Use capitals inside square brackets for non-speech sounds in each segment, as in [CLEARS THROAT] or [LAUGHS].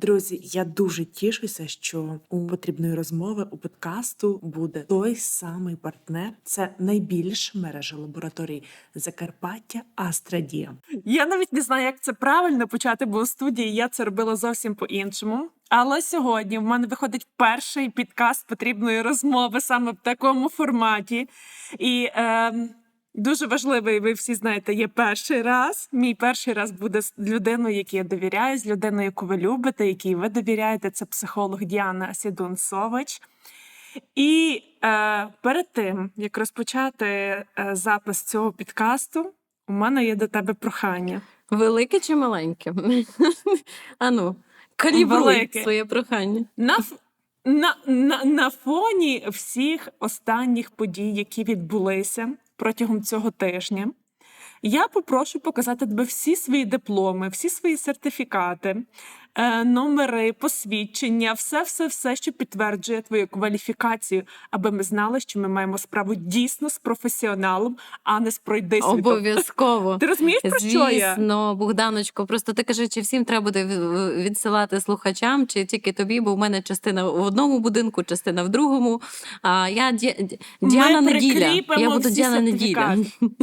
Друзі, я дуже тішуся, що у потрібної розмови у подкасту буде той самий партнер. Це найбільша мережа лабораторій Закарпаття Астрадія. Я навіть не знаю, як це правильно почати, бо у студії я це робила зовсім по-іншому. Але сьогодні в мене виходить перший підкаст потрібної розмови саме в такому форматі. І е, дуже важливий, ви всі знаєте, є перший раз. Мій перший раз буде з людиною, якій я довіряю, з людиною, яку ви любите, якій ви довіряєте. Це психолог Діана Сідун-Сович. І е, перед тим, як розпочати е, запис цього підкасту, у мене є до тебе прохання. Велике чи маленьке? [LAUGHS] Ану, калібруй своє прохання. На, на, на, на фоні всіх останніх подій, які відбулися протягом цього тижня, я попрошу показати тебе всі свої дипломи, всі свої сертифікати, е, номери, посвідчення, все, все, все, що підтверджує твою кваліфікацію, аби ми знали, що ми маємо справу дійсно з професіоналом, а не з пройдисвітом. Обов'язково. Ти розумієш про що я? Звісно, Богданочко, просто ти кажи, чи всім треба буде відсилати слухачам, чи тільки тобі, бо в мене частина в одному будинку, частина в другому. А я Ді- Ді- Діана Неділя. Я буду Діана Неділя. [LAUGHS]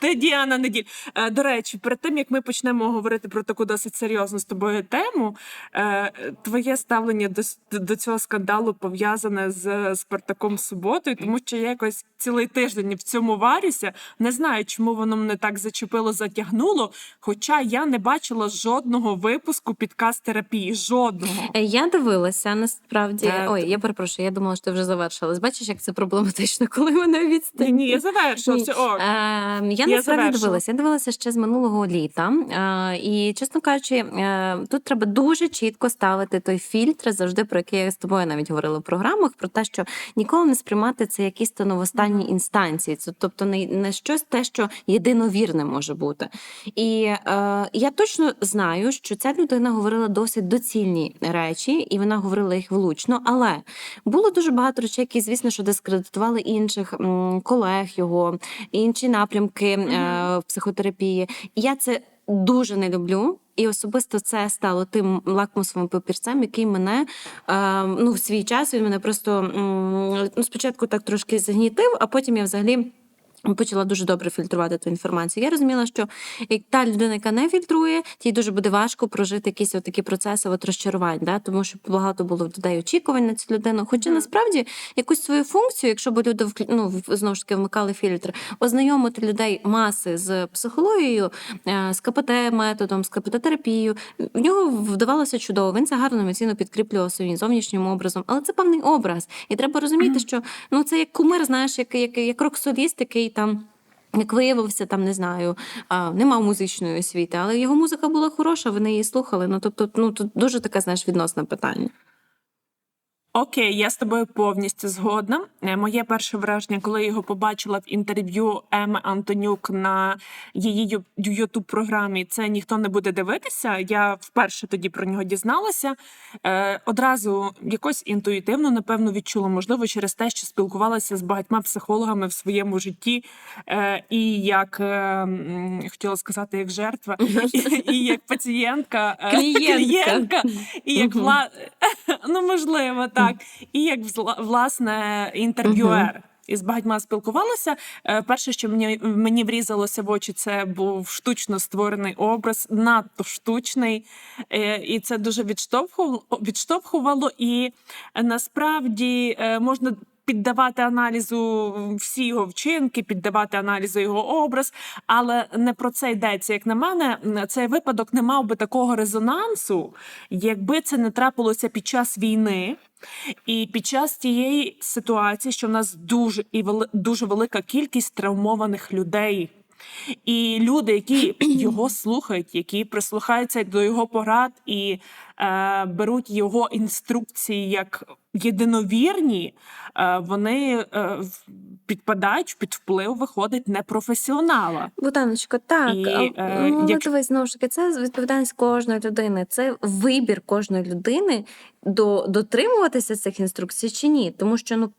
Ти Діана Неділь. Е, До речі, перед тим як ми почнемо говорити про таку досить серйозну з тобою тему, е, твоє ставлення до, до цього скандалу пов'язане з Спартаком суботою, тому що я якось цілий тиждень в цьому варюся. Не знаю, чому воно мене так зачепило, затягнуло. Хоча я не бачила жодного випуску підкаст терапії. Жодного. Е, Я дивилася насправді. Так. Ой, я перепрошую, я думала, що ти вже завершилась. Бачиш, як це проблематично, коли мене Ні, ні, я завершила. Ні. Все, ок. Е, я Я насправді завершила. дивилася. Я дивилася ще з минулого літа. І чесно кажучи, е, тут треба дуже чітко ставити той фільтр, завжди про який я з тобою навіть говорила в програмах, про те, що ніколи не сприймати це якісь то новостанні інстанції. Це тобто не, не щось те, що єдиновірне може бути. І е, я точно знаю, що ця людина говорила досить доцільні речі, і вона говорила їх влучно. Але було дуже багато речей, які, звісно, що дискредитували інших колег його, інші напрямки в психотерапії. І я це дуже не люблю. І особисто це стало тим лакмусовим папірцем, який мене е, ну в свій час він мене просто ну, спочатку так трошки згнітив, а потім я взагалі. Почала дуже добре фільтрувати ту інформацію. Я розуміла, що як та людина, яка не фільтрує, тій дуже буде важко прожити якісь такі процеси от розчарувань, да? тому що багато було людей очікувань на цю людину. Хоча Мгм. насправді якусь свою функцію, якщо б люди ну, знову ж таки вмикали фільтр, ознайомити людей маси з психологією, е, з КПТ методом, з КПТ-терапією, в нього вдавалося чудово. Він це гарно емоційно підкріплював своїм зовнішнім образом, але це певний образ. І треба розуміти, що ну це як кумир, знаєш, як, як, як рок-соліст, який там. Як виявився, там не знаю, а, не мав музичної освіти, але його музика була хороша, вони її слухали. Ну тобто, ну тут дуже таке знаєш відносне питання. Окей, я з тобою повністю згодна. Е, Моє перше враження, коли я його побачила в інтерв'ю Еми Антонюк на її ютуб програмі, це ніхто не буде дивитися. Я вперше тоді про нього дізналася. Е, одразу якось інтуїтивно, напевно, відчула, можливо, через те, що спілкувалася з багатьма психологами в своєму житті, е, і як хотіла сказати, як жертва, [LAUGHS] і, як пацієнтка, Клієнтка. і як [LAUGHS] ну можливо, так, і як власне інтерв'юер. І з багатьма спілкувалася. Е, Перше, що мені мені врізалося в очі, це був штучно створений образ, надто штучний, Е, і це дуже відштовхувало, відштовхувало. І насправді е, можна. Піддавати аналізу всі його вчинки, піддавати аналізу його образ, але не про це йдеться. Як на мене, цей випадок не мав би такого резонансу, якби це не трапилося під час війни. І під час тієї ситуації, що в нас дуже і вели, дуже велика кількість травмованих людей. І люди, які [CLEARS THROAT] його слухають, які прислухаються до його порад і беруть його інструкції як єдиновірні, е, вони е, підпадають під вплив, виходить непрофесіонала. Богданочко, так. І, е, ну, якщо- дивись, знову ж таки, це відповідальність кожної людини. Це вибір кожної людини до, дотримуватися цих інструкцій чи ні. Тому що ну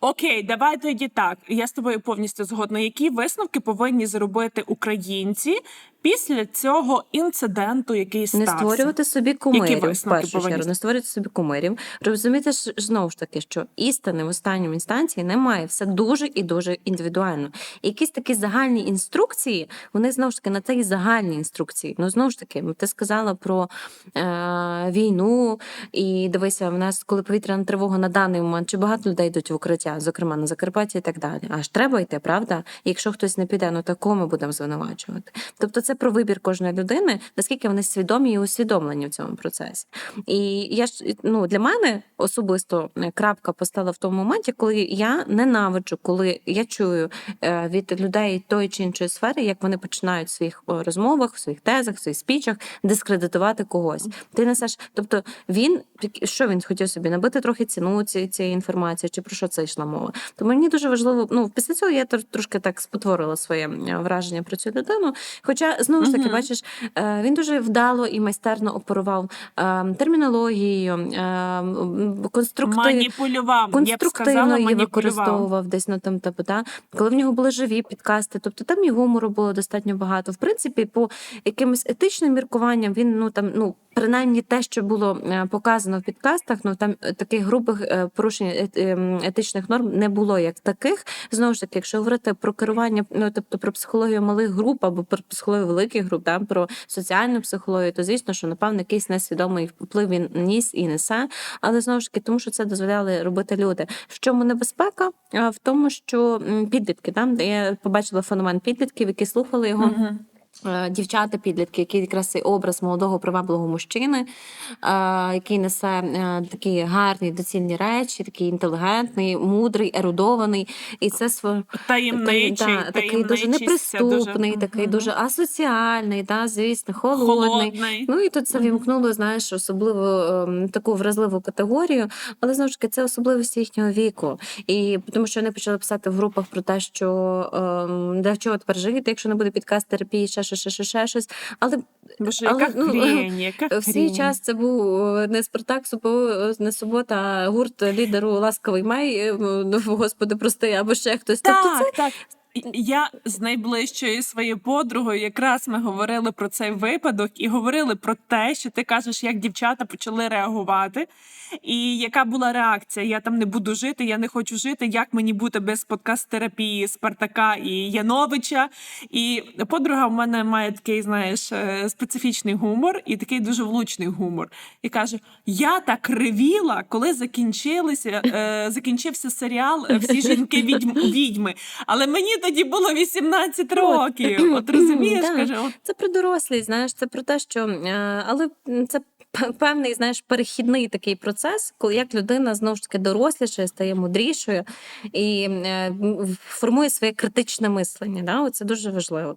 Окей, давай тоді так. Я з тобою повністю згодна. Які висновки повинні зробити українці після цього інциденту, який Не створювати собі кумирів в першу чергу, не створювати собі кумирів. Розумієте ж знову ж таки, що істини в останньому інстанції немає. Все дуже і дуже індивідуально. І якісь такі загальні інструкції, вони знову ж таки на і загальні інструкції. Ну знову ж таки, ти сказала про е, війну, і дивися, в нас, коли повітряна тривога на даний момент, чи багато людей йдуть в укриття, зокрема на Закарпатті і так далі. Аж треба йти, правда? І якщо хтось не піде, ну такого ми будемо звинувачувати. Тобто, це про вибір кожної людини, наскільки вони свідомі і усвідомлені в цьому процесі. І я ж ну для мене особисто е, крапка постала в тому моменті, коли я ненавиджу, коли я чую е, від людей тої чи іншої сфери, як вони починають в своїх розмовах, в своїх тезах, в своїх спічах дискредитувати когось. Ти несеш, тобто він що він хотів собі набити трохи ціну ці- цієї інформації, чи про що це йшла мова. Тому мені дуже важливо. Ну після цього я тр- трошки так спотворила своє враження про цю людину. Хоча знову ж таки, бачиш, е, він дуже вдало і майстерно оперував е, термінологією, е, конструктив... маніпулював. Я б конструктивно сказала, її використовував десь на там типу, та коли в нього були живі підкасти, тобто там і гумору було достатньо багато. В принципі, по якимось етичним міркуванням він ну там ну. Принаймні те, що було показано в підкастах, ну там таких грубих порушень етичних норм не було як таких. Знову ж таки, якщо говорити про керування, ну тобто про психологію малих груп або про психологію великих груп, да, про соціальну психологію, то звісно, що напевно якийсь несвідомий вплив він ніс і несе. Але знову ж таки, тому що це дозволяли робити люди. В чому небезпека? В тому, що підлітки там, де я побачила феномен підлітків, які слухали його. Мгм. Е, Дівчата, підлітки, який якраз цей образ молодого привабливого мужчини, е, який несе е, такі гарні доцільні речі, такий інтелігентний, мудрий, ерудований. І це сво... Таємничий, да, такий дуже неприступний, дуже- такий дуже асоціальний, да, звісно, холодний. холодний. Ну і тут це вімкнуло, знаєш, особливо ем, таку вразливу категорію, але знову ж таки це особливості їхнього віку. І тому що вони почали писати в групах про те, що ем, для чого тепер жити, якщо не буде підкаст терапії, ще ще ще ще, ще щось. Але Боже, але, яка ну, [LAUGHS] хрінь, яка в свій час це був е, не Спартак, Супо- не субота, а гурт лідеру Ласковий Май, е, ну, Господи, прости, або ще хтось. Тобто це Так, так. Я з найближчою своєю подругою якраз ми говорили про цей випадок і говорили про те, що ти кажеш, як дівчата почали реагувати, і яка була реакція. Я там не буду жити, я не хочу жити. Як мені бути без подкаст-терапії Спартака і Яновича? І подруга в мене має такий, знаєш, е, специфічний гумор і такий дуже влучний гумор. І каже: Я так ревіла, коли закінчилися, е, закінчився серіал е, Всі жінки відьми. Але мені тоді було 18 років. [CLEARS THROAT] От розумієш, Да. каже, от Це про дорослість, знаєш, це про те, що е, але це певний, знаєш, перехідний такий процес, коли як людина знову ж таки дорослішає, стає мудрішою і е, формує своє критичне мислення. Да? Це дуже важливо.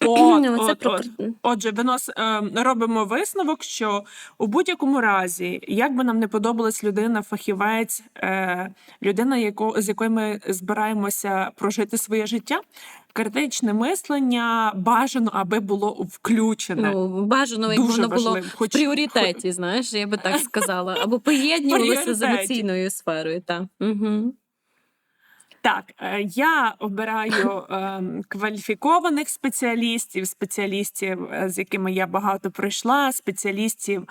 От, Це от, про от. Отже, винос е, робимо висновок, що у будь-якому разі, як би нам не подобалась людина, фахівець, е, людина, яко, з якою ми збираємося прожити своє життя, критичне мислення бажано, аби було включене. Ну, бажано, як воно було важливо. в Хоч- пріоритеті, знаєш, я би так сказала. Або [LAUGHS] поєднувалося з емоційною сферою. Так. Угу. Так, е, я обираю е, кваліфікованих спеціалістів, спеціалістів, е, з якими я багато пройшла, спеціалістів,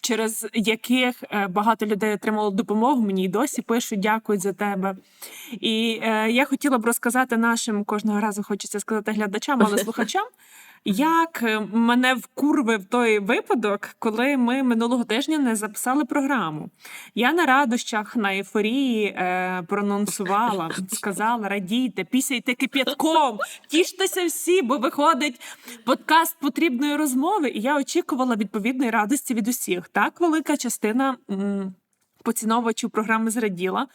через яких багато людей отримало допомогу. Мені й досі пишуть дякую за тебе. І я хотіла б розказати нашим кожного разу, хочеться сказати глядачам, але [LAUGHS] слухачам. Як е, мене вкурвив той випадок, коли ми минулого тижня не записали програму. Я на радощах, на ейфорії е, прононсувала, сказала: радійте, пісяйте кип'ятком, тіштеся всі, бо виходить подкаст потрібної розмови. І я очікувала відповідної радості від усіх. Так, велика частина м, поціновувачів програми зраділа.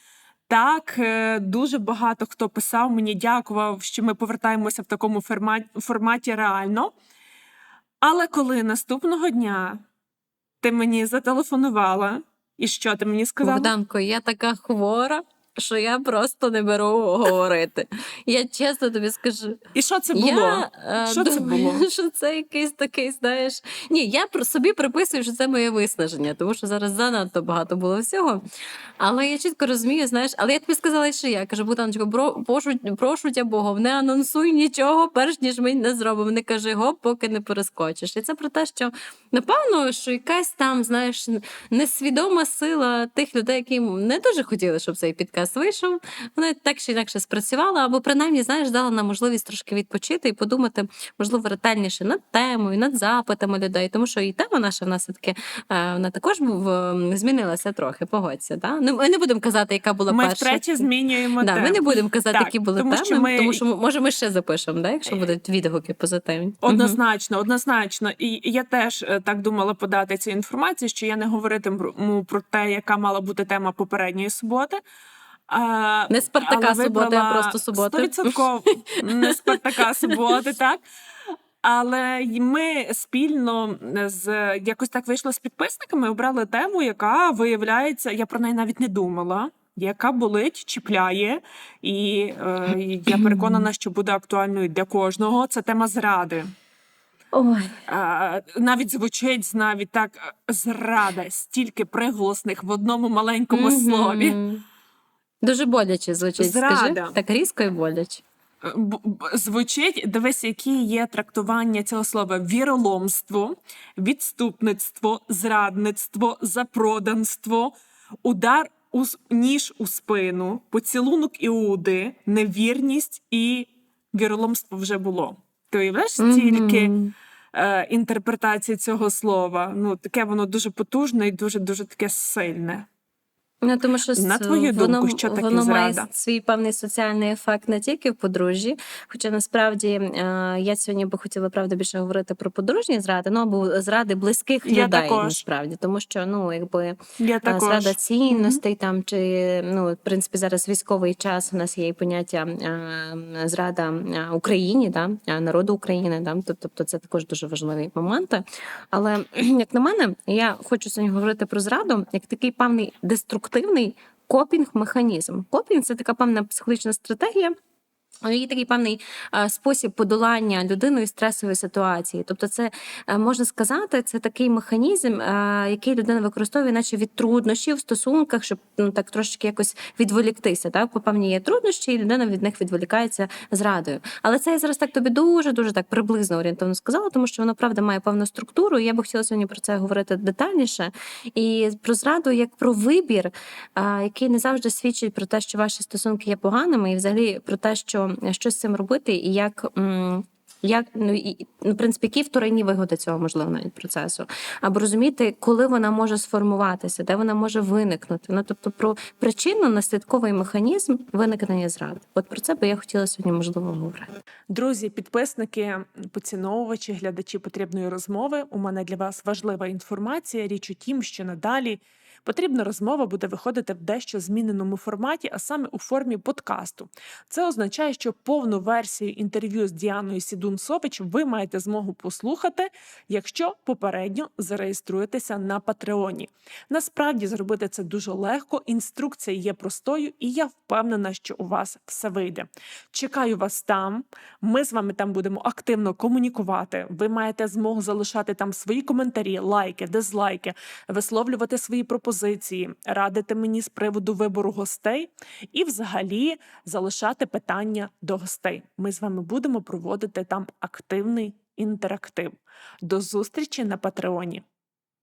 Так, е, дуже багато хто писав мені, дякував, що ми повертаємося в такому форматі, форматі реально. Але коли наступного дня ти мені зателефонувала, і що ти мені сказала? Богданко, я така хвора. Що я просто не беру говорити. Я чесно тобі скажу. І що це було? Я е, Що це було? [LAUGHS] що це якийсь такий, знаєш. Ні, я про собі приписую, що це моє виснаження, тому що зараз занадто багато було всього. Але я чітко розумію, знаєш, але я тобі сказала, що я кажу, Бутаночко, прошу, прошу тя Богом, не анонсуй нічого, перш ніж ми не зробимо. Не кажи гоп, поки не перескочиш. І це про те, що напевно, що якась там, знаєш, несвідома сила тих людей, які не дуже хотіли, щоб цей підкаст вийшов. Вона так чи інакше спрацювала, або принаймні, знаєш, дала нам можливість трошки відпочити і подумати, можливо, ретельніше над темою, над запитами людей. Тому що і тема наша в нас все-таки е, вона також був, е, змінилася трохи. Погодься, да? Ну, ми не будемо казати, яка була Ми перша. втретє змінюємо Да, ми не будемо казати, Так, які були тому теми, що ми- тому що може ми ще запишемо, да, якщо будуть відгуки позитивні. Однозначно, однозначно. І я теж е, так думала подати цю інформацію, що я не говоритиму про те, яка мала бути тема попередньої суботи. А, Не Спартака але суботи, а просто суботи. 100% не Спартака суботи, так. Але ми спільно з якось так вийшло з підписниками, обрали тему, яка виявляється, я про неї навіть не думала. Яка болить, чіпляє, і е, я переконана, що буде актуальною для кожного. Це тема зради. Ой. А, навіть звучить навіть так зрада, стільки приголосних в одному маленькому Мгм. слові. Дуже боляче звучить. Зрада. Скажи. Так різко і боляче. Е, Звучить, дивись, які є трактування цього слова: віроломство, відступництво, зрадництво, запроданство, удар у ніж у спину, поцілунок іуди, невірність і віроломство вже було. Ти уявляєш стільки Мгм. е, інтерпретацій цього слова? Ну, таке воно дуже потужне і дуже дуже таке сильне. Ну, тому що На твою воно, думку, що таке воно має свій певний соціальний ефект не тільки в подружжі. Хоча насправді е, я сьогодні би хотіла правда більше говорити про подружні зради, ну або зради близьких Я людей також. насправді, тому що ну якби Я Е, також. зрада цінностей, там чи ну в принципі зараз військовий час. У нас є і поняття е, зрада е, Україні, да народу України. Да, тобто це також дуже важливі моменти. Але [CLEARS THROAT] як на мене, я хочу сьогодні говорити про зраду як такий певний деструктивний копінг-механізм. Копінг це така певна психологічна стратегія. Є такий певний е, спосіб подолання людиною стресової ситуації. Тобто, це е, можна сказати, це такий механізм, е, який людина використовує, наче від труднощів в стосунках, щоб ну так трошки якось відволіктися. Так, по певні є труднощі, і людина від них відволікається зрадою. Але це я зараз так тобі дуже дуже так приблизно орієнтовно сказала, тому що воно правда має певну структуру. і Я би хотіла сьогодні про це говорити детальніше. І про зраду як про вибір, який не завжди свідчить про те, що ваші стосунки є поганими, і взагалі про те, що що з цим робити, і як. Як ну і ну, в принципі, які вторинні вигоди цього можливо навіть процесу, або розуміти, коли вона може сформуватися, де вона може виникнути. Ну тобто про причинно-наслідковий механізм виникнення зради. От про це би я хотіла сьогодні можливо говорити. Друзі, підписники, поціновувачі, глядачі потрібної розмови. У мене для вас важлива інформація. Річ у тім, що надалі потрібна розмова буде виходити в дещо зміненому форматі, а саме у формі подкасту. Це означає, що повну версію інтерв'ю з Діаною Сідун Сопич ви маєте змогу послухати, якщо попередньо зареєструєтеся на Патреоні. Насправді зробити це дуже легко. Інструкція є простою, і я впевнена, що у вас все вийде. Чекаю вас там. Ми з вами там будемо активно комунікувати. Ви маєте змогу залишати там свої коментарі, лайки, дизлайки, висловлювати свої пропозиції, радити мені з приводу вибору гостей і, взагалі, залишати питання до гостей. Ми з вами будемо проводити там активний інтерактив. До зустрічі на Патреоні.